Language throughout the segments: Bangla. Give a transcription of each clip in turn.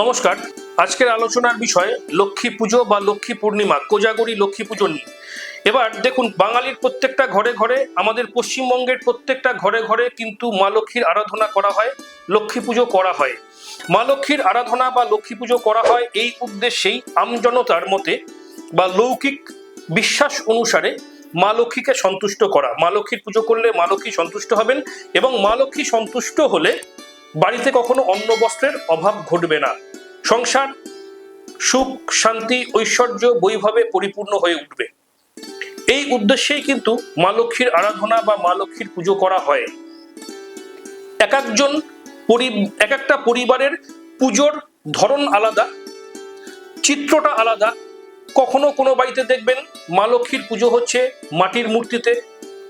নমস্কার। আজকের আলোচনার বিষয় লক্ষ্মী পুজো বা লক্ষ্মী পূর্ণিমা, কোজাগরি লক্ষ্মী পুজো নিয়ে। এবার দেখুন, বাঙালির প্রত্যেকটা ঘরে ঘরে, আমাদের পশ্চিমবঙ্গের প্রত্যেকটা ঘরে ঘরে কিন্তু মা লক্ষ্মীর আরাধনা করা হয়, লক্ষ্মী পুজো করা হয়। মা লক্ষ্মীর আরাধনা বা লক্ষ্মী পুজো করা হয় এই উদ্দেশ্যেই আমজনতার মতে বা লৌকিক বিশ্বাস অনুসারে মা লক্ষ্মীকে সন্তুষ্ট করা। মা লক্ষ্মীর পুজো করলে মা লক্ষ্মী সন্তুষ্ট হবেন এবং মা লক্ষ্মী সন্তুষ্ট হলে বাড়িতে কখনো অন্ন বস্ত্রের অভাব ঘটবে না। সংসার সুখ, শান্তি, ঐশ্বর্য বৈভবে পরিপূর্ণ হয়ে উঠবে। এই উদ্দেশ্যেই কিন্তু মা লক্ষ্মীর আরাধনা বা মা লক্ষ্মীর পুজো করা হয়। এক একজন এক একটা পরিবারের পুজোর ধরন আলাদা, চিত্রটা আলাদা। কখনো কোনো বাড়িতে দেখবেন মা লক্ষ্মীর পুজো হচ্ছে মাটির মূর্তিতে,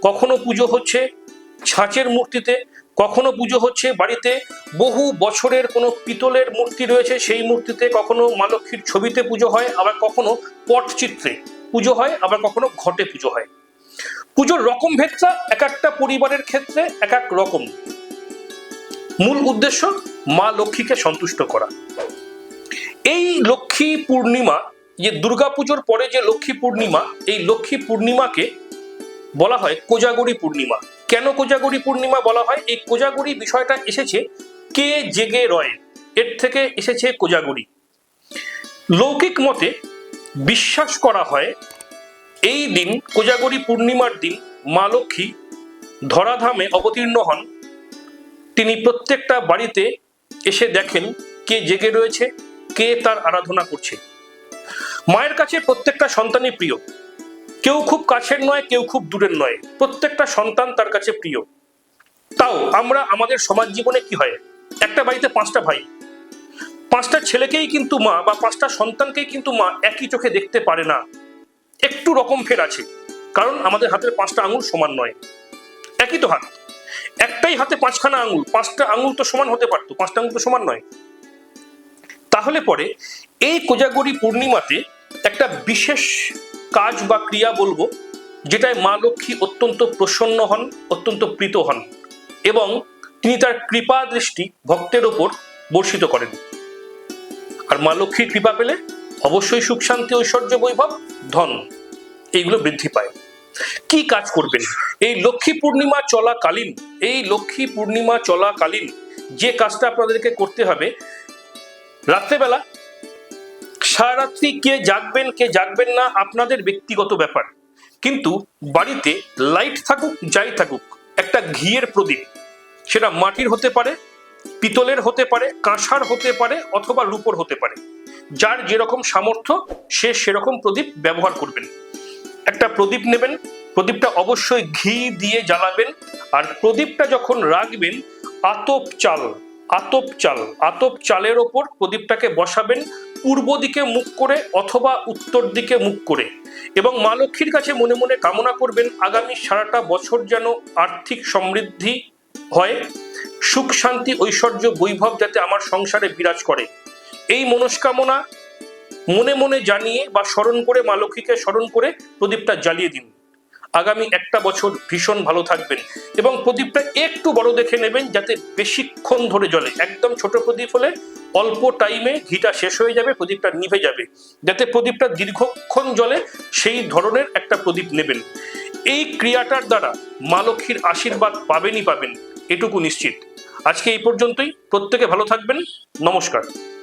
কখনো পুজো হচ্ছে ছাঁচের মূর্তিতে কখনো পুজো হচ্ছে বাড়িতে, বহু বছরের কোনো পিতলের মূর্তি রয়েছে, সেই মূর্তিতে কখনো মা লক্ষ্মীর ছবিতে পুজো হয়, আবার কখনো পটচিত্রে পুজো হয়, আবার কখনো ঘটে পুজো হয়। পুজোর রকম ভেদটা এক একটা পরিবারের ক্ষেত্রে এক এক রকম। মূল উদ্দেশ্য মা লক্ষ্মীকে সন্তুষ্ট করা। এই লক্ষ্মী পূর্ণিমা, যে দুর্গাপুজোর পরে যে লক্ষ্মী পূর্ণিমা, এই লক্ষ্মী পূর্ণিমাকে বলা হয় কোজাগরি পূর্ণিমা। কেন কোজাগরি পূর্ণিমা বলা হয়? এই কোজাগরি বিষয়টা এসেছে কে জেগে রয়? এর থেকে এসেছে কোজাগরি। লৌকিক মতে বিশ্বাস করা হয় এই দিন, কোজাগরি পূর্ণিমার দিন মা লক্ষ্মী ধরাধামে অবতীর্ণ হন। তিনি প্রত্যেকটা বাড়িতে এসে দেখেন কে জেগে রয়েছে, কে তার আরাধনা করছে। মায়ের কাছে প্রত্যেকটা সন্তানই প্রিয়। কেউ খুব কাছের নয়, কেউ খুব দূরের নয়। প্রত্যেকটা সন্তান তার কাছে প্রিয়। তাও আমরা, আমাদের সমাজ জীবনে কি হয়? একটা বাড়িতে পাঁচটা ভাই। পাঁচটা ছেলেকেই কিন্তু মা বা পাঁচটা সন্তানকেই কিন্তু মা একই চোখে দেখতে পারে না। একটু রকম ফের আছে। কারণ আমাদের হাতের পাঁচটা আঙুল সমান নয়। একই তো হাত। একটাই হাতে পাঁচখানা আঙুল। পাঁচটা আঙুল তো সমান হতে পারতো। পাঁচটা আঙুল তো সমান নয়। তাহলে পরে এই কোজাগরি পূর্ণিমাতে একটা বিশেষ কাজ বা ক্রিয়া বলব, যেটায় মা লক্ষ্মী অত্যন্ত প্রসন্ন হন, অত্যন্ত প্রীত হন এবং তিনি তার কৃপা দৃষ্টি ভক্তের ওপর বর্ষিত করেন। আর মা লক্ষ্মীর কৃপা পেলে অবশ্যই সুখ শান্তি, ঐশ্বর্য, বৈভব, ধন, এইগুলো বৃদ্ধি পায়। কি কাজ করবেন? এই লক্ষ্মী পূর্ণিমা চলাকালীন, এই লক্ষ্মী পূর্ণিমা চলাকালীন যে কাজটা আপনাদেরকে করতে হবে, রাত্রেবেলা সারারাত্রি কে জাগবেন কে জাগবেন না, আপনাদের ব্যক্তিগত ব্যাপার। কিন্তু বাড়িতে লাইট থাকুক, যাই থাকুক, একটা ঘিয়ের প্রদীপ, সেটা মাটির হতে পারে, পিতলের হতে পারে, কাঁসার হতে পারে, অথবা রূপোর হতে পারে। যার যেরকম সামর্থ্য, সে সেরকম প্রদীপ ব্যবহার করবেন। একটা প্রদীপ নেবেন, প্রদীপটা অবশ্যই ঘি দিয়ে জ্বালাবেন, আর প্রদীপটা যখন রাখবেন, আতপ চাল আতপ চাল। আতপ চালের ওপর প্রদীপটাকে বসাবেন, পূর্ব দিকে মুখ করে অথবা উত্তর দিকে মুখ করে এবং মা লক্ষ্মীর কাছে মনে মনে কামনা করবেন, আগামী সারাটা বছর যেন আর্থিক সমৃদ্ধি হয়, সুখ, শান্তি, ঐশ্বর্য, বৈভব যাতে আমার সংসারে বিরাজ করে। এই মনস্কামনা মনে মনে জানিয়ে বা স্মরণ করে মা লক্ষ্মীকে স্মরণ করে প্রদীপটা জ্বালিয়ে দিন। আগামী একটা বছর ভীষণ ভালো থাকবেন এবং প্রদীপটা একটু বড় দেখে নেবেন যাতে বেশিক্ষণ ধরে জ্বলে। একদম ছোট প্রদীপ হলে অল্প টাইমে ঘিটা শেষ হয়ে যাবে, প্রদীপটা নিভে যাবে। যাতে প্রদীপটা দীর্ঘক্ষণ জ্বলে, সেই ধরনের একটা প্রদীপ নেবেন। এই ক্রিয়াটার দ্বারা মা লক্ষ্মীর আশীর্বাদ পাবেনই পাবেন, এটুকু নিশ্চিত। আজকে এই পর্যন্তই। প্রত্যেকে ভালো থাকবেন। নমস্কার।